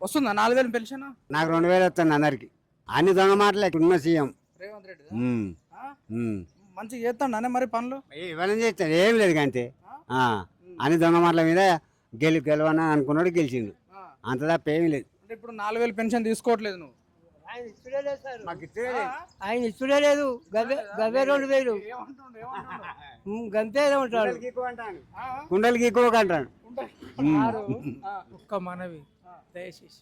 వస్తుందా? నాలుగు వేలు పెన్షన్? నాకు రెండు వేలు వస్తుంది అందరికి. అన్ని దొంగ మాటలే ఇక్కడ ఉన్న సీఎం. రేవంత్ రెడ్డి. మంచిగా చేస్తాడు మరి పనులు? ఇవన్నీ చేస్తాడు. ఏం లేదు అంతే. ఆ, అన్ని దొంగ మాటల మీద గెలి గెలవని అనుకున్నాడు గెలిచిండు. అంత తప్ప ఏమీ లేదు. అంటే ఇప్పుడు నాలుగు వేలు పెన్షన్ తీసుకోవట్లేదు నువ్వు. ఆయన ఇచ్చుడే లేదు సార్. మాకు ఇచ్చే లేదు. ఆయన ఇచ్చుడే లేదు. గవే గవే రెండు వేలు. ఏమంటుండు? ఏమంటుండు ఉమ్, గంతే ఉంటాడు కుండలకి ఎక్కువ అంటాడు. ఒక్క మనవి. దయచేసి.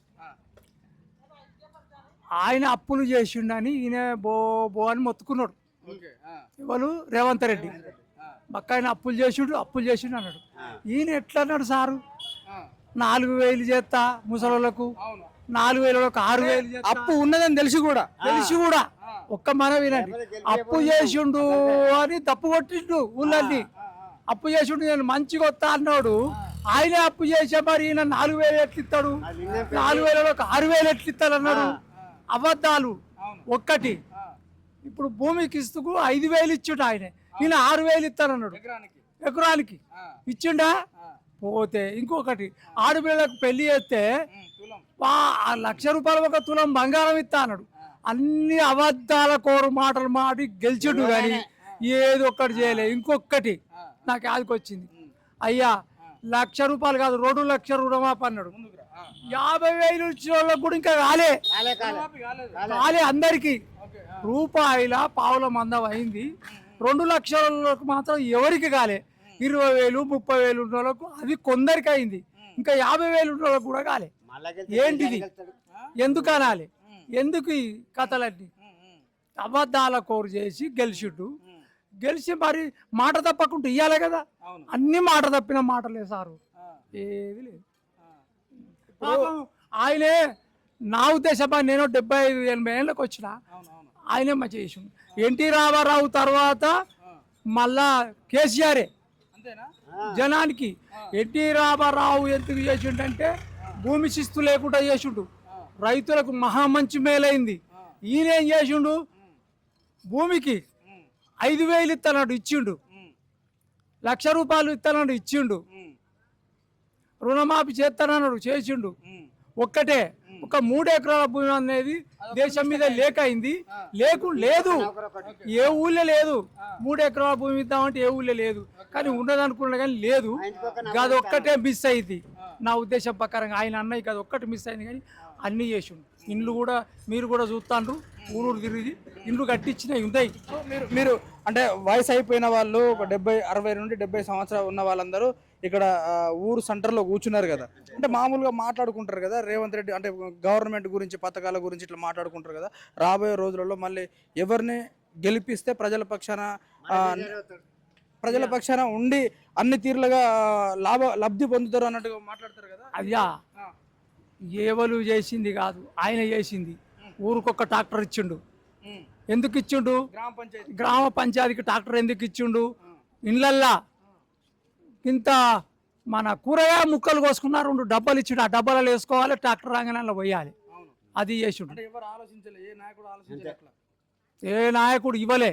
ఆయన అప్పులు చేసిండని ఈయన బో బో అని మొత్తుకున్నాడు. ఓకే ఎవరు? రేవంత్ రెడ్డి. బక్క ఆయన అప్పులు చేసిండు అప్పులు చేసిండు అన్నాడు. ఈయన ఎట్లా అన్నాడు సారు? నాలుగు వేలు చేస్తా ముసలోళ్ళకు. అవును. నాలుగు వేలకు ఆరు వేలు. అప్పు ఉన్నదని తెలిసి కూడా. తెలిసి కూడా. ఒక్క మన వినండి. అప్పు చేసిండు అని తప్పు కొట్టిండు ఊళ్ళన్నీ. అప్పు చేసిండు నేను మంచిగా వస్తా అన్నాడు. ఆయనే అప్పు చేసే మరి ఈయన నాలుగు వేలు ఎట్లు ఇస్తాడు నాలుగు వేలకు ఆరు వేలు ఎట్లు ఇస్తాడు అన్నాడు అబద్ధాలు ఒక్కటి. ఇప్పుడు భూమికి ఇస్తుకు ఐదు వేలు ఇచ్చిండు ఆయన. నేను ఆరు వేలు ఇస్తానన్నాడు ఎకరానికి. ఎకరానికి. ఇచ్చిండా? పోతే ఇంకొకటి. ఆడపిల్లలకు పెళ్ళి చేస్తే లక్ష రూపాయలు ఒక తులం బంగారం ఇస్తా అన్నాడు. అన్ని అబద్ధాల కోరు మాటలు మాడి గెలిచిండు కానీ ఏది ఒక్కటి చేయలే. ఇంకొకటి నాకు యాదికి వచ్చింది అయ్యా లక్ష రూపాయలు కాదు రెండు లక్ష రుణమాప అన్నాడు. యాభై వేలు ఇచ్చిన వాళ్ళకి కూడా ఇంకా కాలే. కాలే అందరికి. రూపాయల పావుల మందం అయింది. రెండు లక్షలకు మాత్రం ఎవరికి కాలే. ఇరవై వేలు ముప్పై వేలు ఉన్న వాళ్ళకు అది కొందరికి అయింది. ఇంకా యాభై వేలు ఉన్న వాళ్ళకు కూడా కాలే. ఏంటిది? ఎందుకు అనాలి? ఎందుకు ఈ కథలన్నీ? అబద్ధాల కోరు చేసి గెలిచిండు గెలిచి మరి మాట తప్పకుండా ఇయ్యాలి కదా. అవును. అన్ని మాట తప్పిన మాటలే సారు. ఏది లేదు. ఆయనే నా ఉద్దేశం నేను డెబ్బై ఐదు ఎనభై ఏళ్ళకి వచ్చిన అవును అవును ఆయనే మంచి చేసిండు. ఎన్టీ రామారావు తర్వాత మళ్ళా కేసీఆరే. అంతేనా? జనానికి ఎన్టీ రామారావు ఎందుకు చేసిండంటే భూమి శిస్తు లేకుండా చేసిండు. రైతులకు మహా మంచి మేలైంది. ఈయన ఏం చేసిండు భూమికి ఐదు వేలు ఇస్తాడు ఇచ్చిండు. లక్ష రూపాయలు ఇస్తాడు ఇచ్చిండు. రుణమాఫీ చేస్తానన్నాడు చేసిండు. ఒక్కటే. ఒక మూడు ఎకరాల భూమి అనేది దేశం మీద లేక అయింది. లేకు లేదు. ఏ ఊళ్ళో లేదు. మూడు ఎకరాల భూమి ఇద్దామంటే ఏ ఊళ్ళో లేదు. కానీ ఉన్నదనుకున్నా కానీ లేదు. అది ఒక్కటే మిస్ అయింది. నా ఉద్దేశం ప్రకారంగా ఆయన అన్నయ్య అది ఒక్కటి మిస్ అయింది కానీ అన్నీ చేసిండు. ఇండ్లు కూడా మీరు కూడా చూస్తాండ్రు. ఊరూరు తిరిగి ఇండ్లు కట్టించినవి ఉన్నాయి మీరు మీరు అంటే వయసు అయిపోయిన వాళ్ళు ఒక డెబ్బై అరవై నుండి డెబ్బై సంవత్సరాలు ఉన్న వాళ్ళందరూ ఇక్కడ ఊరు సెంటర్లో కూర్చున్నారు కదా. అంటే మామూలుగా మాట్లాడుకుంటారు కదా రేవంత్ రెడ్డి అంటే గవర్నమెంట్ గురించి పథకాల గురించి ఇట్లా మాట్లాడుకుంటారు కదా. రాబోయే రోజులలో మళ్ళీ ఎవరిని గెలిపిస్తే ప్రజల పక్షాన ప్రజల పక్షాన ఉండి అన్ని తీరులుగా లాభ లబ్ధి పొందుతారు అన్నట్టుగా మాట్లాడతారు కదా. అయ్యా ఏవలు చేసింది కాదు ఆయన చేసింది. ఊరికొక ట్రాక్టర్ ఇచ్చిండు. ఎందుకు ఇచ్చిండు? గ్రామ పంచాయతీ. గ్రామ పంచాయతీకి ట్రాక్టర్ ఎందుకు ఇచ్చిండు? ఇళ్ళల్లా. ఇంత మన కూరగాయ ముక్కలు కోసుకున్నారు రెండు డబ్బాలు ఇచ్చిండు. ఆ డబ్బాలలో వేసుకోవాలి ట్రాక్టర్ రాగానే పోయాలి. అవును. అది చేసిండు. అంటే ఎవరు ఆలోచించలే? ఏ నాయకుడు ఇవ్వలే.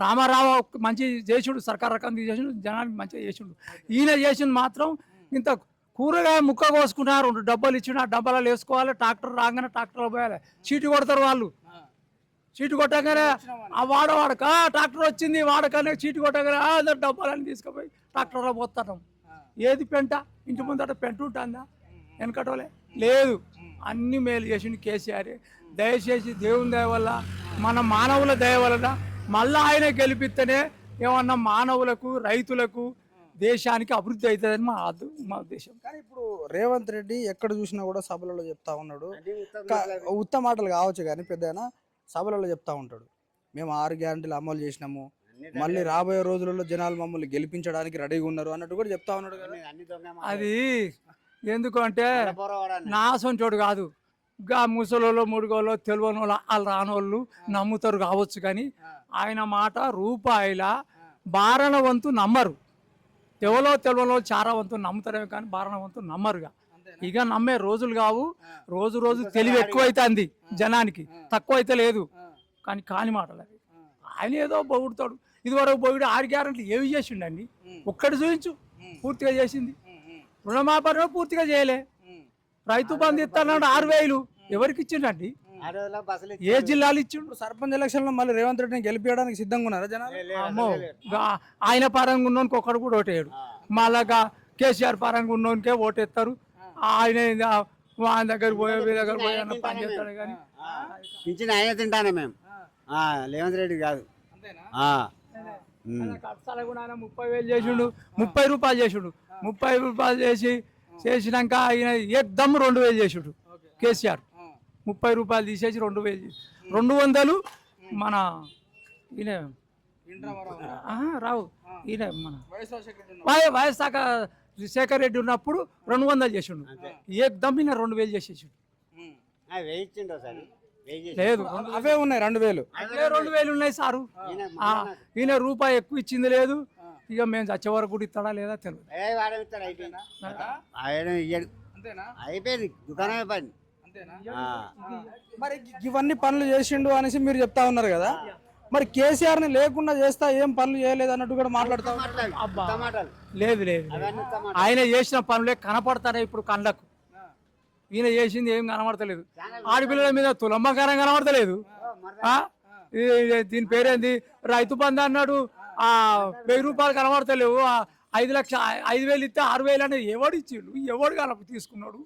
రామారావు మంచి చేసిండు సర్కార్ రకం చేసిండు జనానికి మంచిగా చేసిండు. ఈయన చేసింది మాత్రం ఇంత కూరగాయ ముక్క కోసుకున్నారు రెండు డబ్బాలు ఇచ్చిండు. ఆ డబ్బాలలో వేసుకోవాలి ట్రాక్టర్ రాగానే ట్రాక్టర్లో పోయాలి. చీటి కొడతారు వాళ్ళు. చీటి కొట్టగానే ఆ వాడ వాడక ట్రాక్టర్ వచ్చింది వాడకనే చీటి కొట్టగానే డబ్బాలని తీసుకుపోయి ట్రాక్టర్లో పోతాం ఏది పెంట? ఇంటి ముందట పెంట ఉంటుందా? వెనకటోలే. లేదు. అన్ని మేలు చేసిండు కేసీఆర్. దయచేసి దేవుని దయ వల్ల మన మానవుల దయ వలన మళ్ళీ ఆయన గెలిపిస్తేనే ఏమన్నా మానవులకు రైతులకు దేశానికి అభివృద్ధి అవుతుందని మా మా ఉద్దేశం. కానీ ఇప్పుడు రేవంత్ రెడ్డి ఎక్కడ చూసినా కూడా సభలలో చెప్తా ఉన్నాడు. క- ఉత్త మాటలు కావచ్చు కానీ పెద్ద సభలలో చెప్తా ఉంటాడు. మేము ఆరు గ్యారంటీలు అమలు చేసినాము. మళ్ళీ రాబోయే రోజులలో జనాలు మమ్మల్ని గెలిపించడానికి రెడీగా ఉన్నారు అన్నట్టు కూడా చెప్తా ఉన్నాడు కదా. అది ఎందుకు అంటే నాసంటోడు కాదు. గా ముసలోళ్ళు ముడుగోళ్ళు తెలియని వాళ్ళు వాళ్ళు రానోళ్ళు నమ్ముతారు కావచ్చు కానీ ఆయన మాట రూపాయల బారణ వంతు నమ్మరు. ఎవరో తెలియలో చారా వంతు నమ్ముతారేమో కానీ బారణ వంతు నమ్మరుగా. ఇక నమ్మే రోజులు కావు. రోజు రోజు తెలివి ఎక్కువైతుంది జనానికి. తక్కువ అయితే లేదు. కానీ కాని మాటలు ఆయన ఏదో పొగుడుతాడు ఇదివరకు పొగిడి ఆరు గ్యారెంట్లు ఏవి చేసిండండి? ఒక్కటి చూపించు. పూర్తిగా చేసింది. రుణమాపన పూర్తిగా చేయలే. రైతు బంధు ఇస్తాడు ఆరు వేలు. ఎవరికి ఇచ్చిండండి? బస్సులు ఏ జిల్లాలు ఇచ్చిండు? సర్పంచ్ ఎలక్షన్లో మళ్ళీ రేవంత్ రెడ్డిని గెలిపించడానికి సిద్ధంగా ఉన్నారా జనాలు? ఆయన పరంగా ఉన్నోనికి ఒక్కడు కూడా ఓటేయడు. మళ్ళా కేసీఆర్ పరంగా ఉన్నోనికే ఓటేస్తారు. ఆయన ఆయన దగ్గర పోయే వీళ్ళ దగ్గర పోయే పని చేస్తాడు కానీ. పింఛన్ ఆయన తింటానే మేము. ఆ, రేవంత్ రెడ్డి కాదు. అంతేనా? ఆ. ఉమ్. కష్టాలు కూడా ఆయన ముప్పై వేలు చేసిండు ముప్పై రూపాయలు చేసిండు. ముప్పై రూపాయలు చేసి చేసినాక ఆయన ఏకదమ్ రెండు వేలు చేసిండు కేసీఆర్. ముప్పై రూపాయలు తీసేసి రెండు వేలు రెండు వందలు మన ఈయన రావు. ఈయన మన వైఎస్ శేఖర్ రెడ్డి ఉన్నప్పుడు రెండు వందలు చేసిండు. ఏకదమ్ ఈయన రెండు వేలు చేసేసిండు. వేయించిండు ఒకసారి. లేదు అవే ఉన్నాయి రెండు వేలు. రెండు వేలు ఉన్నాయి సారు. ఈయన రూపాయి ఎక్కువ ఇచ్చింది లేదు. ఇక మేము చచ్చే వరకు కూడా ఇస్తాడా లేదా తెలియదు. ఏ వాడే ఇస్తాడు అయిపోయింది? ఆయన ఇయ్యడు. అంతేనా? అయిపోయింది దుకాణం అయిపోయింది అంతేనా? ఆ. మరి ఇవన్నీ పనులు చేసిండు అనేసి మీరు చెప్తా ఉన్నారు కదా? మరి కేసీఆర్ని లేకుండా చేస్తా ఏం పనులు చేయలేదు అన్నట్టు కూడా మాట్లాడుతా లేదు లేదు. ఆయన చేసిన పనులే కనపడతానే ఇప్పుడు కళ్ళకు ఈయన చేసింది ఏం కనబడతలేదు. ఆడపిల్లల మీద తులంబకారం కనబడతలేదు. దీని పేరేంది? రైతు బంధు అన్నాడు. ఆ వెయ్యి రూపాయలు కనబడతలేవు. ఐదు లక్ష ఐదు వేలు ఇస్తే ఆరు వేలు అనేది ఎవడు ఇచ్చిండు? ఎవడు కలప తీసుకున్నాడు?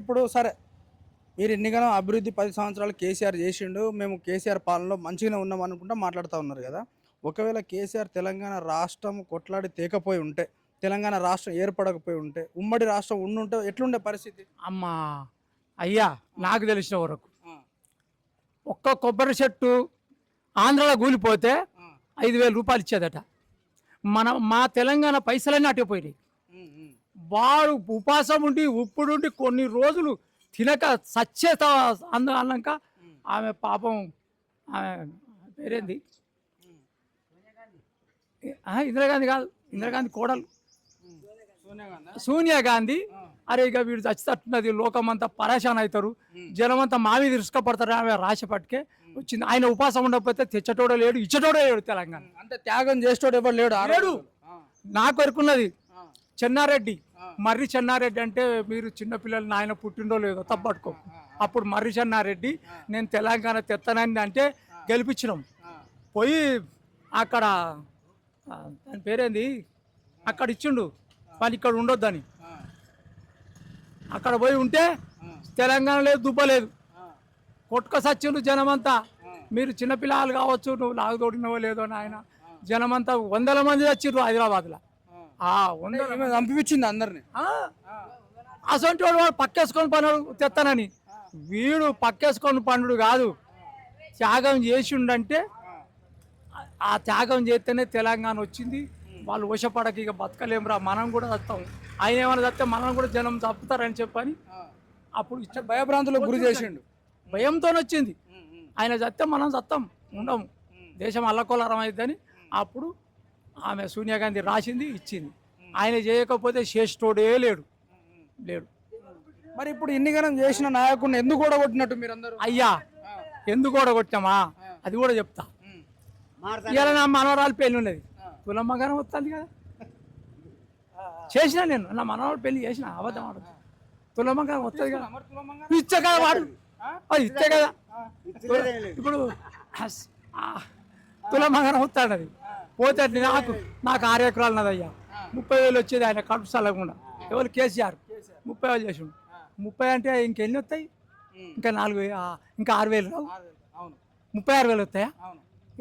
ఇప్పుడు సరే మీరు ఎన్నికనో అభివృద్ధి పది సంవత్సరాలు కేసీఆర్ చేసిండు. మేము కేసీఆర్ పాలనలో మంచిగానే ఉన్నాం అనుకుంటా మాట్లాడుతూ ఉన్నారు కదా. ఒకవేళ కేసీఆర్ తెలంగాణ రాష్ట్రం కొట్లాడి తేకపోయి ఉంటే తెలంగాణ రాష్ట్రం ఏర్పడకపోయి ఉంటే ఉమ్మడి రాష్ట్రం ఉండుంటే ఎట్లుండే పరిస్థితి? అమ్మా అయ్యా నాకు తెలిసిన వరకు. ఒక్క కొబ్బరి చెట్టు ఆంధ్రాలో కూలిపోతే ఐదు వేల రూపాయలు ఇచ్చేదట. మన మా తెలంగాణ పైసలన్నీ అటే పోయినాయి. వాడు ఉపాసం ఉండి ఉప్పుడుండి కొన్ని రోజులు తినక సచ్చేత అంద అన్నాక ఆమె పాపం ఆమె పేరేంది? ఇందిరాగాంధీ కాదు ఇందిరాగాంధీ కోడలు. సోనియా గాంధీ? అరే ఇక వీడు చచ్చితట్టున్నది లోకమంతా పరేషాన్ అవుతారు జనమంతా మా మీద ఇసుకపడతారు ఆమె రాశి పట్టుకే వచ్చింది. ఆయన ఉపాసం ఉండకపోతే తెచ్చటోడో లేడు ఇచ్చటోడో లేడు తెలంగాణ. అంటే త్యాగం చేసేటోడు ఎవరు లేడు లేడు. ఎరుకున్నది ఆ, చెన్నారెడ్డి. మర్రి చెన్నారెడ్డి అంటే మీరు చిన్నపిల్లలు నాయన పుట్టిండో లేదో తప్పట్టుకో. అప్పుడు మర్రి చెన్నారెడ్డి నేను తెలంగాణ తెత్తనని అంటే గెలిపించినాం. పోయి అక్కడ దాని పేరేంది? అక్కడ ఇచ్చిండు. పని ఇక్కడ ఉండొద్దని. అక్కడ పోయి ఉంటే తెలంగాణ లేదు దుబ్బ లేదు. ఆ, కొట్టుక సచ్చిండు జనమంతా. మీరు చిన్నపిల్లలు కావచ్చు నువ్వు లాగదోడినవో లేదో నాయన జనమంతా వందల మంది వచ్చిండ్రు హైదరాబాద్లో. చంపిపించింది అందరిని? అసొంటి వాడు వాడు పక్కేసుకొని పనుడు తెస్తానని వీడు పక్కేసుకొని పనుడు కాదు. త్యాగం చేసిండంటే ఆ త్యాగం చేస్తేనే తెలంగాణ వచ్చింది. వాళ్ళు వశపడక ఇక బతకలేమురా మనం కూడా చస్తాం ఆయన ఏమైనా చస్తే మనం కూడా జనం చంపుతారని చెప్పని అప్పుడు ఇచ్చ భయభ్రాంతులకు గురి చేసిండు. భయంతో వచ్చింది. ఆయన చస్తే మనం చస్తాం ఉండము దేశం అల్లకొల్లరం అయిద్దని అప్పుడు ఆమె సోనియా గాంధీ రాసింది ఇచ్చింది. ఆయన చేయకపోతే చేసేటోడే లేడు. లేడు. మరి ఇప్పుడు ఇన్నిగనం చేసిన నాయకుడిని ఎందుకు కూడా కొట్టినట్టు మీరందరూ? అయ్యా ఎందుకు కూడా కొట్టామా అది కూడా చెప్తా. ఇవాళ నా మనవరాలు పెళ్ళి ఉన్నది. తులమ్మ గారం వస్తుంది కదా. చేసిన నేను. నా మనవరాలు పెళ్ళి చేసిన అబద్ధం ఆడదు తులమ్మ గారం వస్తుంది కదా. ఇచ్చే కదా వాడు. అది ఇచ్చే కదా. ఇప్పుడు అస్- ఆ, తులమ్మ గారం వస్తాడు అది పోతే నాకు నాకు ఆరు ఎకరాలు ఉన్నదయ్యా ముప్పై వేలు వచ్చేది ఆయన కడుపు చల్లకుండా ఎవరు కేసీఆర్? ముప్పై వేలు చేసిండు. ముప్పై అంటే ఇంకెన్ని వస్తాయి ఇంకా నాలుగు ఇంకా ఆరు వేలు రావు. ముప్పై ఆరు వేలు వస్తాయా?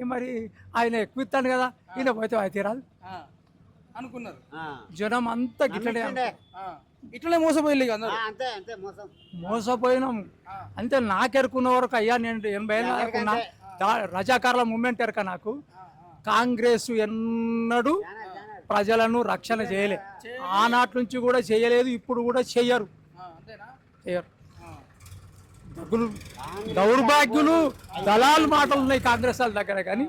మరి ఆయన ఎక్కువ ఇస్తాడు కదా ఈయన పోతే అయితే రాదు ఆ, అనుకున్నారు. ఆ. జనం అంతా గిట్లనే ఇట్లనే మోసపోయి ఇక అందరూ. ఆ, అంతే అంతే మోసం. మోసపోయినాం. అంతే నాకెరుకున్న వరకు అయ్యా నేను ఎనభై ఏళ్ళు అనుకున్నా. రజాకారుల మూమెంట్ ఎరక నాకు. కాంగ్రెస్ ఎన్నడూ ప్రజలను రక్షణ చేయలే. ఆనాటి నుంచి కూడా చేయలేదు ఇప్పుడు కూడా చెయ్యరు. ఆ, అంతేనా చెయ్యరు ఆ, దగులు దౌర్భాగ్యులు దళాలు మాటలు ఉన్నాయి కాంగ్రెస్ వాళ్ళ దగ్గర కానీ.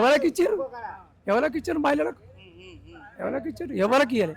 ఎవరికి ఇచ్చారు? ఎవరికి ఇచ్చారు మహిళలకు? ఎవరికి ఇచ్చారు? ఎవరికి ఇవ్వలే